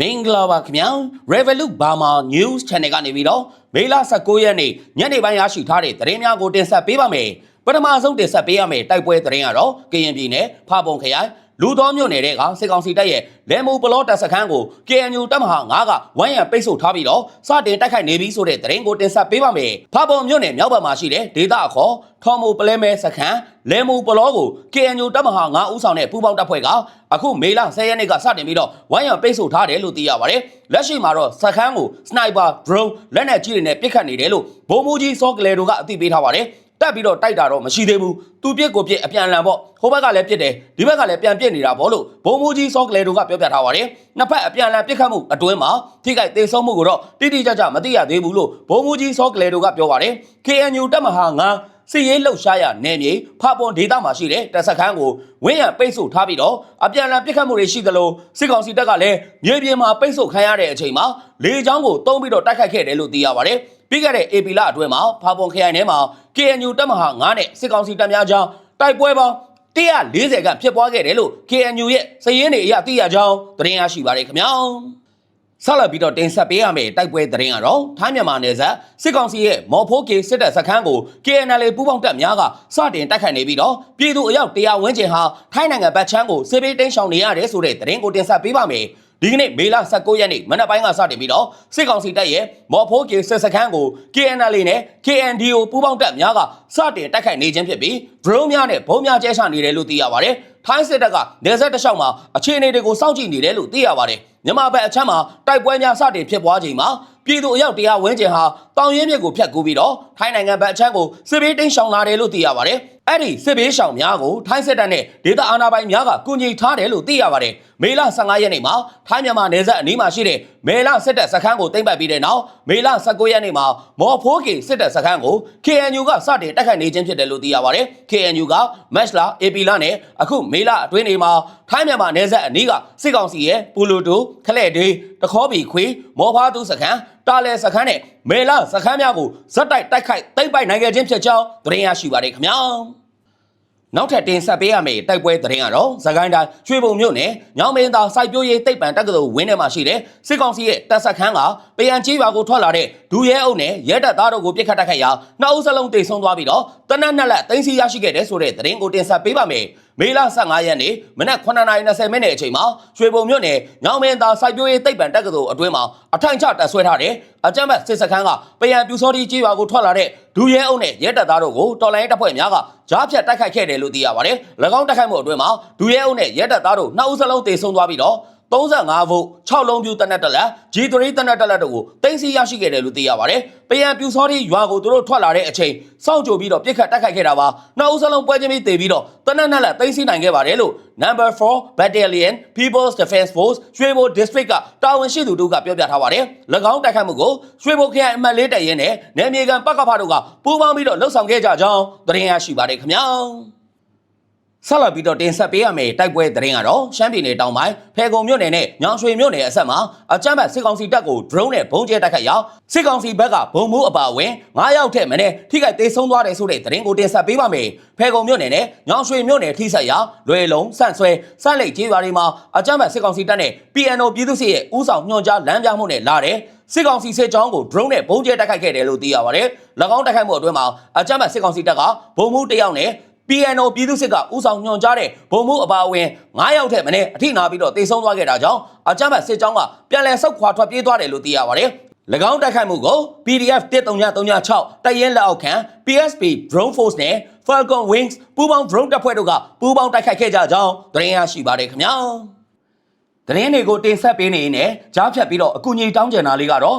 မင်္ဂလာပါခင်ဗျာ Revolut Burma News Channel ကနေပြီးတော့မေလ19ရက်နေ့ညနေပိုင်းရရှိထားတဲ့သတင်းများကိုတင်ဆက်ပေးပါမယ်ပထမဆုံးတင်ဆက်ပေးရမယ့်တိုက်ပွဲသတင်းကတော့ကရင်ပြည်နယ်ဖာပုံခရိုင် လူတော်မြို့နယ်ကစစ်ကောင်စီတပ်ရဲ့လဲမူပလော့တပ်စခန်းကို KNU တပ်မဟာ9ကဝိုင်းရံပိတ်ဆို့ထားပြီးတော့စတင်တိုက်ခိုက်နေပြီဆိုတဲ့သတင်းကိုတင်ဆက်ပေးပါမယ်ဖာပုံမြို့နယ်မြောက်ဘက်မှာရှိတဲ့ဒေသအခေါ်ထော်မူပလဲမဲစခန်းလဲမူပလောကို KNU တပ်မဟာ9ဦးဆောင်တဲ့ပူးပေါင်းတပ်ဖွဲ့ကအခုမေလ10ရက်နေ့ကစတင်ပြီးတော့ဝိုင်းရံပိတ်ဆို့ထားတယ်လို့သိရပါတယ်လက်ရှိမှာတော့စခန်းကိုစနိုက်ပါ drone လက်နက်ကြီးတွေနဲ့ပစ်ခတ်နေတယ်လို့ဗိုလ်မှူးကြီးစောကလေးတို့ကအသိပေးထားပါတယ် တက်ပြီးတော့တိုက်တာတော့မရှိသေးဘူးသူပြစ်ကိုပြစ်အပြန်အလှန်ပေါ့ဟိုဘက်ကလည်းပြစ်တယ်ဒီဘက်ကလည်းပြန်ပြစ်နေတာပေါ့လို့ဘုံမူကြီးစောကလေးတို့ကပြောပြထားပါတယ်နှစ်ဖက်အပြန်အလှန်ပြစ်ခတ်မှုအတွင်းမှာထိခိုက်သေးဆုံးမှုကိုတော့တိတိကျကျမသိရသေးဘူးလို့ဘုံမူကြီးစောကလေးတို့ကပြောပါတယ် KNU တပ်မဟာ9စီရေးလှုပ်ရှားရနယ်မြေဖာပွန်ဒေသမှာရှိတဲ့တပ်စခန်းကိုဝင်းရံပိတ်ဆို့ထားပြီးတော့အပြန်အလှန်ပြစ်ခတ်မှုတွေရှိသလိုစစ်ကောင်စီတပ်ကလည်းမြေပြင်မှာပိတ်ဆို့ခံရတဲ့အချိန်မှာလေကြောင်းကိုတုံးပြီးတော့တိုက်ခိုက်ခဲ့တယ်လို့သိရပါတယ် ပြီးခဲ့တဲ့ AP လအတွင်းမှာဖာပွန်ခရိုင်ထဲမှာ KNU တပ်မဟာ9နဲ့စစ်ကောင်စီတပ်များကြားတိုက်ပွဲပေါင်း140ခန့်ဖြစ်ပွားခဲ့တယ်လို့ KNU ရဲ့စည်ရင်းတွေအရသိရကြောင်းသတင်းရရှိပါတယ်ခင်ဗျာဆက်လက်ပြီးတော့တင်ဆက်ပေးရမယ့်တိုက်ပွဲသတင်းကတော့ထိုင်းမြန်မာနယ်စပ်စစ်ကောင်စီရဲ့မော်ဖိုးကေစစ်တပ်စခန်းကို KNL ပူးပေါင်းတပ်များကစတင်တိုက်ခိုက်နေပြီးတော့ပြည်သူအယောက်100ဝန်းကျင်ဟာထိုင်းနိုင်ငံဗတ်ချမ်းကိုစစ်ပေးတင်းရှောင်နေရတယ်ဆိုတဲ့သတင်းကိုတင်ဆက်ပေးပါမယ် ဒီကနေ့မေလ19ရက်နေ့မနက်ပိုင်းကစတင်ပြီးတော့စစ်ကောင်စီတပ်ရဲ့မော်ဖိုးကေစစ်စခန်းကို KNL နဲ့ KNDO ပူးပေါင်းတပ်များကစတင်တိုက်ခိုက်နေခြင်းဖြစ်ပြီး drone များနဲ့ဘုံများကျဲချနေတယ်လို့သိရပါတယ်။ထိုင်းစစ်တပ်ကနေဆက်တစ်လျှောက်မှာအခြေအနေတွေကိုစောင့်ကြည့်နေတယ်လို့သိရပါတယ်။မြန်မာဘက်အချမ်းမှာတိုက်ပွဲများစတင်ဖြစ်ပွားချိန်မှာပြည်သူအယောက်တရားဝန်းကျင်ဟာတောင်ရင်းမြစ်ကိုဖျက်ကူးပြီးတော့ထိုင်းနိုင်ငံဘက်အချမ်းကိုစစ်ဘေးတင်းရှောင်လာတယ်လို့သိရပါတယ်။ အဲ့ဒီစစ်ဘေးရှောင်များကိုထိုင်းစစ်တပ်နဲ့ဒေသအာဏာပိုင်များကကူညီထားတယ်လို့သိရပါတယ်။မေလ15ရက်နေ့မှာထိုင်းမြန်မာနယ်စပ်အနီးမှာရှိတဲ့မေလစစ်တပ်စခန်းကိုသိမ်းပိုက်ပြီးတဲ့နောက်မေလ19ရက်နေ့မှာမော်ဖိုးကေစစ်တပ်စခန်းကို KNU ကစတင်တိုက်ခိုက်နေခြင်းဖြစ်တယ်လို့သိရပါတယ်။ KNU ကမက်လာ AP လာနဲ့အခုမေလအတွင်းတွေမှာထိုင်းမြန်မာနယ်စပ်အနီးကစစ်ကောင်စီရဲ့ပူလိုတိုခလဲ့ဒေးတခေါဘီခွေမော်ဖားသူစခန်းတာလဲစခန်းနဲ့မေလစခန်းများကိုဇက်တိုက်တိုက်ခိုက်သိမ်းပိုက်နိုင်ခဲ့ခြင်းဖြစ်ကြောင်းသတင်းရရှိပါတယ်ခင်ဗျာ။ နောက်ထပ်တင်ဆက်ပေးရမယ့်တိုက်ပွဲသတင်းကတော့သခိုင်းတိုင်းရွှေဘုံမြို့နယ်ညောင်မင်းသာစိုက်ပျိုးရေးတိတ်ပံတက္ကသိုလ်ဝင်းထဲမှာရှိတဲ့စစ်ကောင်စီရဲ့တပ်ဆက်ခန်းကပယံကြီးရွာကိုထွက်လာတဲ့ဒူရဲအုပ်နဲ့ရဲတပ်သားတို့ကိုပြစ်ခတ်တိုက်ခိုက်ရာနှစ်ဦးစလုံးတိတ်ဆုံးသွားပြီးတော့တနက်နှစ်လက်တင်းစီရရှိခဲ့တဲ့ဆိုတဲ့သတင်းကိုတင်ဆက်ပေးပါမယ်မေလ15ရက်နေ့မနက်9:20မိနစ်အချိန်မှာရွှေဘုံမြို့နယ်ညောင်မင်းသာစိုက်ပျိုးရေးတိတ်ပံတက္ကသိုလ်အတွင်းမှာအထိုင်ချတပ်ဆွဲထားတဲ့အကြမ်းဖက်စစ်စခန်းကပယံပြူစောတိကြီးရွာကိုထွက်လာတဲ့ဒူရဲအုပ်နဲ့ရဲတပ်သားတို့ကိုတော်လိုင်းတပ်ဖွဲ့များကကြားဖြတ်တိုက်ခိုက်ခဲ့တယ်လို့သိရပါတယ်။၎င်းတိုက်ခိုက်မှုအတွင်းမှာဒူရဲအုပ်နဲ့ရဲတပ်သားတို့နှစ်ဦးစလုံးတေဆုံးသွားပြီးတော့ 35ဗုတ်6လုံးပြူတနက်တက်လက် G3 တနက်တက်လက်တို့ကိုတင်စီရရှိခဲ့တယ်လို့သိရပါတယ်။ပယံပြူစောတိရွာကိုသူတို့ထွက်လာတဲ့အချိန်စောင့်ကြိုပြီးတော့ပြစ်ခတ်တိုက်ခိုက်ခဲ့တာပါ။နှစ်ဦးစလုံးပွဲချင်းပြီးတေပြီးတော့တနက်နဲ့လက်တင်စီနိုင်ခဲ့ပါတယ်လို့ Number 4 Battalion People's Defense Force ရွှေဘို District ကတာဝန်ရှိသူတို့ကပြောပြထားပါတယ်။၎င်းတိုက်ခိုက်မှုကိုရွှေဘိုခရိုင်အမှတ်လေးတရင်နဲ့နယ်မြေခံပကဖတို့ကပူးပေါင်းပြီးတော့လှုပ်ဆောင်ခဲ့ကြကြောင်းသတင်းရရှိပါတယ်ခင်ဗျာ။ ဆက်လက်ပြီးတော့တင်ဆက်ပေးရမယ့်တိုက်ပွဲသတင်းကတော့ရှမ်းပြည်နယ်တောင်ပိုင်းဖေကုံမြို့နယ်နဲ့ညောင်ရွှေမြို့နယ်အဆက်မှာအကြမ်းဖက်စစ်ကောင်စီတပ်ကို drone နဲ့ဘုံကျဲတိုက်ခိုက်ရာစစ်ကောင်စီဘက်ကဘုံမှုအပါအဝင်9ယောက်ထက်မနည်းထိခိုက်ဒေဆုံးသွားတယ်ဆိုတဲ့သတင်းကိုတင်ဆက်ပေးပါမယ်။ဖေကုံမြို့နယ်နဲ့ညောင်ရွှေမြို့နယ်ထိဆက်ရာလွယ်လုံးစန့်ဆွဲစန့်လိတ်ကျေးရွာတွေမှာအကြမ်းဖက်စစ်ကောင်စီတပ်နဲ့ PNO ပြည်သူ့စစ်ရဲ့ဥဆောင်ညွှန်ကြားလမ်းပြမှုနဲ့လာတဲ့စစ်ကောင်စီစစ်ကြောင်းကို drone နဲ့ဘုံကျဲတိုက်ခိုက်ခဲ့တယ်လို့သိရပါတယ်။၎င်းတိုက်ခိုက်မှုအတွင်းမှာအကြမ်းဖက်စစ်ကောင်စီတပ်ကဘုံမှုတစ်ယောက်နဲ့ PNO ပြည်သူ့စစ်ကဥဆောင်ညွှန်ကြားတဲ့ဗိုလ်မှူးအပါအဝင်9ယောက်ထက်မနည်းအထိနာပြီးတော့တေဆုံးသွားခဲ့တာကြောင့်အကြမ်းဖက်စစ်ကြောင်းကပြန်လည်ဆုတ်ခွာထွက်ပြေးသွားတယ်လို့သိရပါတယ်။၎င်းတိုက်ခိုက်မှုကို PDF 13936တပ်ရင်းလက်အောက်ခံ PSP Drone Force နဲ့ Falcon Wings ပူးပေါင်း drone တပ်ဖွဲ့တို့ကပူးပေါင်းတိုက်ခိုက်ခဲ့ကြကြောင်းသတင်းရရှိပါတယ်ခင်ဗျာ။သတင်းတွေကိုတင်ဆက်ပေးနေရင်လည်းကြားဖြတ်ပြီးတော့အကူအညီတောင်းကြတာလေးကတော့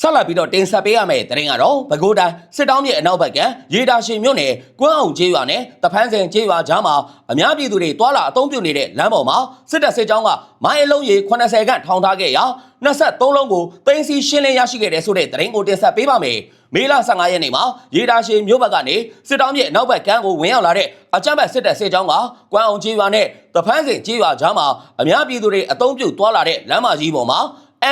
ဆက်လက်ပြီးတော့တင်ဆက်ပေးရမယ့်သတင်းကတော့ပဲခူးတိုင်းစစ်တောင်းမြေအနောက်ဘက်ကရေတာရှင်မြို့နယ်ကွမ်းအောင်ကျေးရွာနဲ့တဖန်းစင်ကျေးရွာကြားမှာအများပြည်သူတွေတွာလာအုံပြုနေတဲ့လမ်းပေါ်မှာစစ်တပ်စစ်ကြောင်းကမိုင်းအလုံးရေ80ခန့်ထောင်ထားခဲ့ရာ23လုံးကိုတင်းစီရှင်းလင်းရရှိခဲ့တဲ့ဆိုတဲ့သတင်းကိုတင်ဆက်ပေးပါမယ်။မေလ15ရက်နေ့မှာရေတာရှင်မြို့ဘက်ကနေစစ်တောင်းမြေအနောက်ဘက်ကမ်းကိုဝင်ရောက်လာတဲ့အကြမ်းဖက်စစ်တပ်စစ်ကြောင်းကကွမ်းအောင်ကျေးရွာနဲ့တဖန်းစင်ကျေးရွာကြားမှာအများပြည်သူတွေအုံပြုတွာလာတဲ့လမ်းမကြီးပေါ်မှာ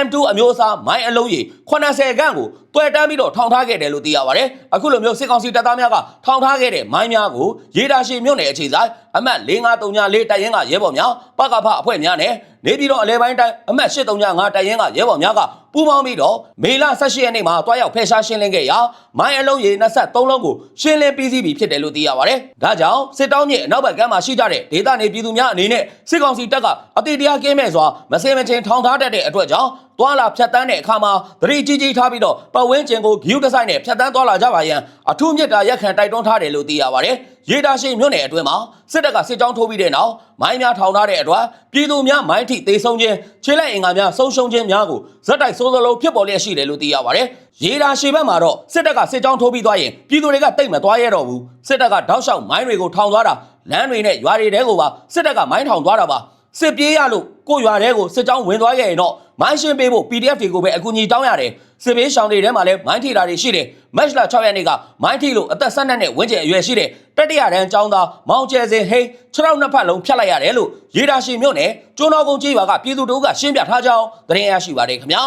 M2 အမျိုးအစားမိုင်းအလုံးကြီး80ခန့်ကိုတွဲတန်းပြီးတော့ထောင်ထားခဲ့တယ်လို့သိရပါတယ်။အခုလိုမျိုးစစ်ကောင်စီတပ်သားများကထောင်ထားခဲ့တဲ့မိုင်းများကိုရေတာရှိမြို့နယ်အခြေဆိုင်အမှတ်5334တပ်ရင်းကရဲဘော်များပကဖအဖွဲ့များနဲ့နေပြည်တော်အလဲပိုင်းတိုင်းအမှတ်835တပ်ရင်းကရဲဘော်များက ပူးပေါင်းပြီးတော့မေလ18ရက်နေ့မှာတွားရောက်ဖယ်ရှားရှင်းလင်းခဲ့ရာမိုင်းအလုံးကြီး23လုံးကိုရှင်းလင်းပြီးစီးပြီဖြစ်တယ်လို့သိရပါတယ်။ဒါကြောင့်စစ်တောင်းမြေအနောက်ဘက်ကမ်းမှာရှိကြတဲ့ဒေသနေပြည်သူများအနေနဲ့စစ်ကောင်စီတပ်ကအတိတရားကင်းမဲ့စွာမစင်မချင်းထောင်ထားတတ်တဲ့အတွက်ကြောင့်တွာလာဖြတ်တန်းတဲ့အခါမှာသတိကြီးကြီးထားပြီးတော့ပတ်ဝန်းကျင်ကိုဂယူးတဆိုင်နဲ့ဖြတ်တန်းသွားလာကြပါရန်အထူးမြတ်တာရက်ခံတိုက်တွန်းထားတယ်လို့သိရပါတယ်။ ရေတာရှိမြို့နယ်အတွင်းမှာစစ်တပ်ကစစ်ကြောင်းထိုးပြီးတဲ့နောက်မိုင်းများထောင်ထားတဲ့အတွက်ပြည်သူများမိုင်းထိသေဆုံးခြင်းခြေလက်အင်္ဂါများဆုံးရှုံးခြင်းများကိုဇက်တိုက်စိုးစလုံးဖြစ်ပေါ်လျက်ရှိတယ်လို့သိရပါတယ်။ရေတာရှိဘက်မှာတော့စစ်တပ်ကစစ်ကြောင်းထိုးပြီးသွားရင်ပြည်သူတွေကတိတ်မသွားရတော့ဘူး။စစ်တပ်ကတောက်လျှောက်မိုင်းတွေကိုထောင်သွားတာလမ်းတွေနဲ့ရွာတွေတဲကိုပါစစ်တပ်ကမိုင်းထောင်သွားတာပါ။စစ်ပြေးရလို့ကိုရွာတဲကိုစစ်ကြောင်းဝင်သွားခဲ့ရင်တော့မိုင်းရှင်းပေးဖို့ PDF တွေကိုပဲအကူအညီတောင်းရတယ်စစ်ပေးရှောင်းတွေထဲမှာလည်းမိုင်းထိတာတွေရှိတယ်မက်လ6ရက်နေ့ကမိုင်းထိလို့အသက်12နှစ်ဝန်းကျင်အရွယ်ရှိတယ် တတိယတန်းចောင်းသားမောင်ကျဲစင်ဟိန်း6ရောက်နှစ်ဖက်လုံးဖြတ်လိုက်ရတယ်လို့ရေတာရှိမြို့နယ်ကျွန်းတော်ကုန်းကြီးရွာကပြည်သူတို့ကရှင်းပြထားကြောင်းသတင်းရရှိပါတယ်ခင်ဗျာ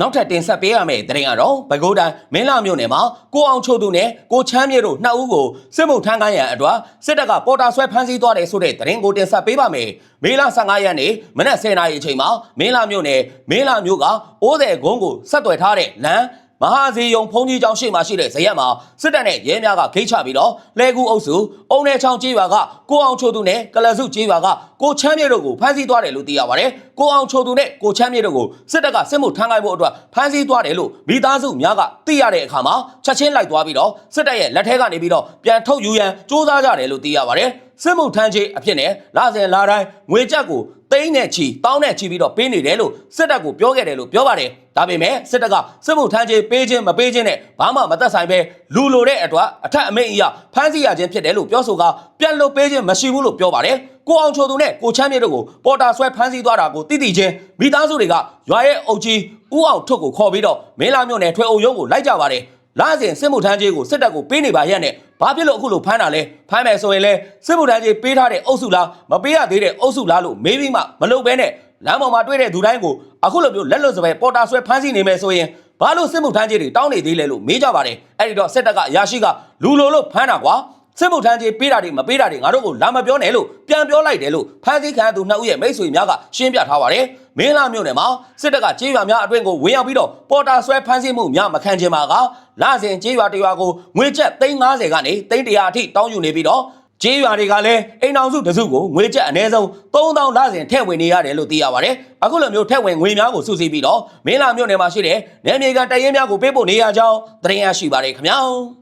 နောက်ထပ်တင်ဆက်ပေးရမယ့်သတင်းကတော့ပဲခူးတိုင်းမင်းလာမြို့နယ်မှာကိုအောင်ချိုသူနဲ့ကိုချမ်းမြေတို့နှစ်ဦးကိုစစ်မှုထမ်းခိုင်းရန်အတွက်စစ်တပ်ကပေါ်တာဆွဲဖမ်းဆီးသွားတယ်ဆိုတဲ့သတင်းကိုတင်ဆက်ပေးပါမယ်။မေလ15ရက်နေ့မနက်10:00နာရီအချိန်မှာမင်းလာမြို့နယ်မင်းလာမြို့ကအိုးတဲ့ကုန်းကိုဆက်သွယ်ထားတဲ့လမ်း မဟာဇီယုံဖုန်ကြီးကျောင်းရှိမှရှိတဲ့ဇရက်မှာစစ်တပ်နဲ့ရဲများကဂိတ်ချပြီးတော့လဲကူအုပ်စုအုံနယ်ချောင်းကျေးရွာကကိုအောင်ချိုသူနဲ့ကလစုကျေးရွာကကိုချမ်းမြေတို့ကိုဖမ်းဆီးသွားတယ်လို့သိရပါတယ်။ကိုအောင်ချိုသူနဲ့ကိုချမ်းမြေတို့ကိုစစ်တပ်ကစစ်မှုထမ်းခိုင်းဖို့အတွက်ဖမ်းဆီးသွားတယ်လို့မိသားစုများကသိရတဲ့အခါမှာချက်ချင်းလိုက်သွားပြီးတော့စစ်တပ်ရဲ့လက်ထဲကနေပြီးတော့ပြန်ထုတ်ယူရန်စ조사ကြတယ်လို့သိရပါတယ်။စစ်မှုထမ်းခြင်းအဖြစ်နဲ့လာစဉ်လာတိုင်းငွေကြက်ကို တိန်းနဲ့ချီတောင်းနဲ့ချီပြီးတော့ပေးနေတယ်လို့စစ်တပ်ကိုပြောခဲ့တယ်လို့ပြောပါတယ်ဒါပေမဲ့စစ်တပ်ကစစ်မှုထမ်းခြင်းပေးခြင်းမပေးခြင်းနဲ့ဘာမှမသက်ဆိုင်ပဲလူလိုတဲ့အတွက်အထက်အမိန့်အရဖမ်းဆီးရခြင်းဖြစ်တယ်လို့ပြောဆိုကပြန်လွတ်ပေးခြင်းမရှိဘူးလို့ပြောပါတယ်ကိုအောင်ချိုသူနဲ့ကိုချမ်းမြေတို့ကိုပေါ်တာဆွဲဖမ်းဆီးသွားတာကိုတိတိချင်းမိသားစုတွေကရွာရဲ့အုပ်ကြီးဥအောင်ထုတ်ကိုခေါ်ပြီးတော့မင်းလာမြို့နယ်ထွေအုပ်ရုံးကိုလိုက်ကြပါတယ် လာစဉ်စစ်မှုထမ်းကြီးကိုစစ်တပ်ကိုပေးနေပါရက်နဲ့ဘာဖြစ်လို့အခုလိုဖမ်းတာလဲဖမ်းမယ်ဆိုရင်လဲစစ်မှုထမ်းကြီးပေးထားတဲ့အုပ်စုလားမပေးရသေးတဲ့အုပ်စုလားလို့မေးပြီးမှမလုပ်ဘဲနဲ့လမ်းပေါ်မှာတွေ့တဲ့သူတိုင်းကိုအခုလိုမျိုးလက်လွတ်စပယ်ပေါ်တာဆွဲဖမ်းဆီးနေမယ်ဆိုရင်ဘာလို့စစ်မှုထမ်းကြီးတွေတောင်းနေသေးလဲလို့မေးကြပါတယ်အဲ့ဒီတော့စစ်တပ်ကအရာရှိကလူလိုလို့ဖမ်းတာကွာ စစ်မှုထမ်းကြီးပေးတာတွေမပေးတာတွေငါတို့ကိုလာမပြောနဲ့လို့ပြန်ပြောလိုက်တယ်လို့ဖမ်းဆီးခံသူနှစ်ဦးရဲ့မိတ်ဆွေများကရှင်းပြထားပါတယ်မင်းလာမြို့နယ်မှာစစ်တပ်ကကြေးရွာများအတွင်းကိုဝင်ရောက်ပြီးတော့ပေါ်တာဆွဲဖမ်းဆီးမှုများမခံချင်ပါကလစဉ်ကြေးရွာတရွာကိုငွေကျပ်350ကနေ300အထိတောင်းယူနေပြီးတော့ကြေးရွာတွေကလည်းအိမ်အောင်စုတစုကိုငွေကျပ်အနည်းဆုံး3000လစဉ်ထည့်ဝင်နေရတယ်လို့သိရပါတယ်အခုလိုမျိုးထည့်ဝင်ငွေများကိုစုစည်းပြီးတော့မင်းလာမြို့နယ်မှာရှိတဲ့နယ်မြေကန်တရင်များကိုပေးပို့နေရကြောင်းသတင်းရရှိပါတယ်ခင်ဗျာ